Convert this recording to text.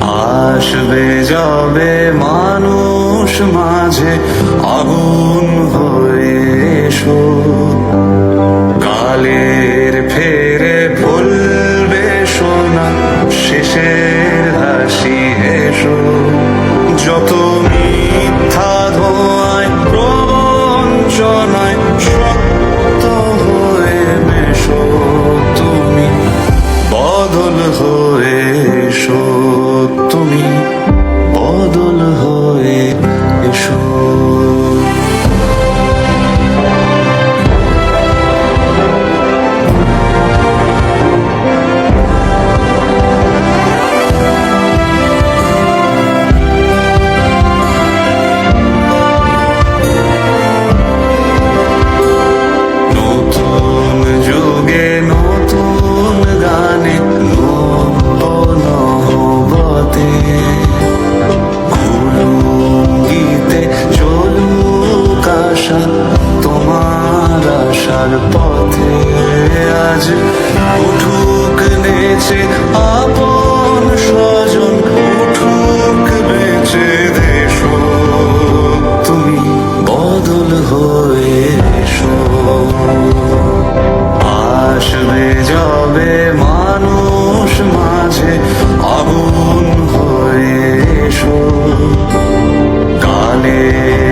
আসবে যাবে মানুষ মাঝে, আগুন হয়ে এসো। কালের ফেরে ভুলবে সোনা, শেষের হাসি এসো যত মিথ্যা ধোঁয়ায় প্রবঞ্চনায় সত্য হয়ে মেশো তুমি, বদল হয়ে এসো। আশার পথে আজ উঠুক নেচে, আপন স্বজন উঠুক বেঁচে দেশ। তুমি বদল হয়ে এসো। আসবে যাবে